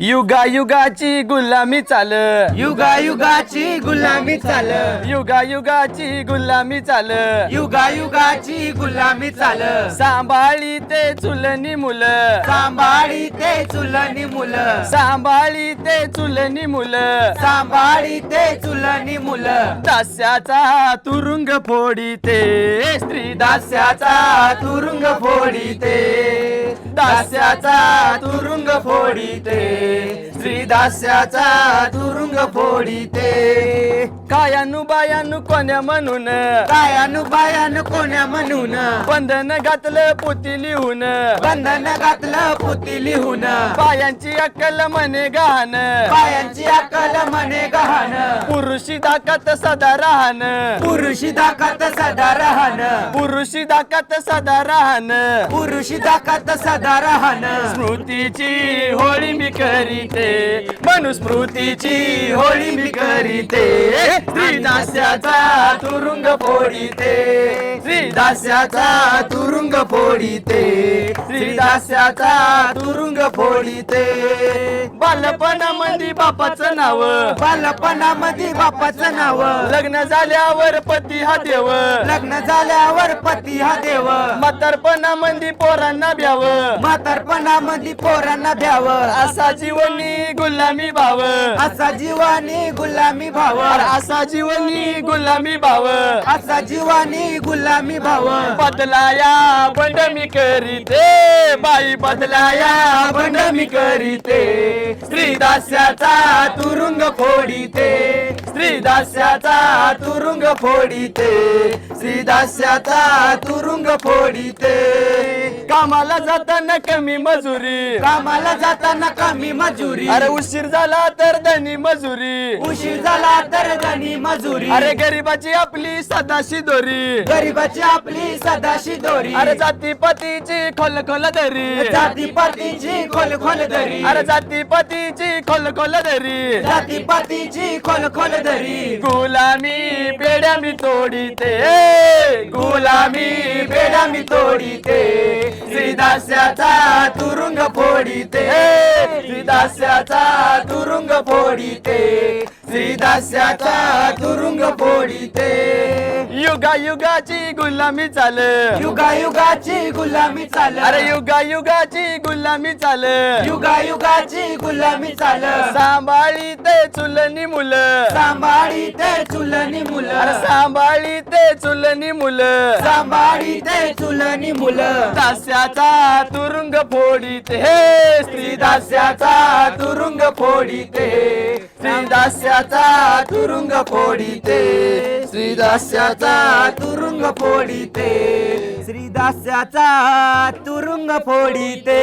युगा युगाची गुलामी चाल. युगा युगाची गुलामी चाल. युगा युगाची गुलामी चाल. युगा युगाची गुलामी चाल. सांभाळी ते चुलनी मुलं. सांभाळी ते चुलनी मुलं. सांभाळी ते चुलनी मुलं. सांभाळी ते चुलनी मुलं. दास्याचा तुरुंग फोडी ते स्त्री दास्याचा तुरुंग फोडी ते दास्याचा तुरुंग फोडी ते श्री दास्याचा तुरुंग फोडी ते कायानु बायानु कोण्या म्हणून? कायानु बायानु कोण्या म्हणून? बंधन घातलं पोती लिहून. बंधन घातलं पोती लिहून. पायांची अक्कल म्हणे गहाण. पायांची अकल म्हणे गहाण. पुरुषी दाखत सदा राहण. पुरुषी दाखत सदा राहण. पुरुषी दाखत सदा राहण. पुरुषी दाखत सदा राहण. स्मृतीची होळी मी करीते. मनुस्मृतीची होळी मी करीते. श्रीदास्याचा तुरुंग फोडीते. श्रीदास्याचा तुरुंग फोडीते. श्रीदास्याचा तुरुंग फोडीते. बालपणामध्ये बापाचं नाव. बालपणामध्ये बापाचं नाव. लग्न झाल्यावर पती हा देव. लग्न झाल्यावर पती हा देव. म्हातारपणामध्ये पोरांना भ्याव म्हातारपणामध्ये पोरांना भ्याव असा जीवनी गुलामी भाव. असा जीवानी गुलामी भाव. असा जीवनी गुलामी भाव. असा जीवानी गुलामी भाव. बदलाया बंड मी करीते. बाई बदलाया बंड मी करीते. श्रीदास्याचा तुरुंग फोडीते. श्रीदास्याचा तुरुंग फोडीते. श्रीदास्याचा तुरुंग फोडीते. कामाला जाताना कमी मजुरी. कामाला जाताना कमी मजुरी. अरे उशीर झाला तर धनी मजुरी. उशीर झाला तर धनी मजुरी. अरे गरीबाची आपली सदाशी दोरी. गरीबाची आपली सदाशी दोरी. अरे जातीपातीची खोल खोल दरी. जातीपातीची खोल खोल दरी. अरे जातीपातीची खोल खोल दरी. जातीपातीची खोल खोल दरी. गुलामी बेड्या मी तोडीते. गुलामी बेडा मी तोडीते. श्रीदास्याचा तुरुंग फोडीते. श्रीदास्याचा तुरुंग फोडीते. श्रीदास्याचा तुरुंग फोडीते. युगा युगाची गुलामी चाल. युगा युगाची गुलामी चाल. अरे युगा युगाची गुलामी चाल. युगा युगाची गुलामी चाल. सांभाळी ते चुलनी मुलं. सांभाळी ते चुलनी अरे मुलं सांभाळी ते चुलनी मुलं. सांभाळी ते चुलनी मुलं. दास्याचा तुरुंग फोडीते हे. स्त्री दास्याचा तुरुंग फोडीते श्रीदास्याचा तुरुंग फोडीते श्रीदास्याचा तुरुंग फोडीते. श्रीदास्याचा तुरुंग फोडीते.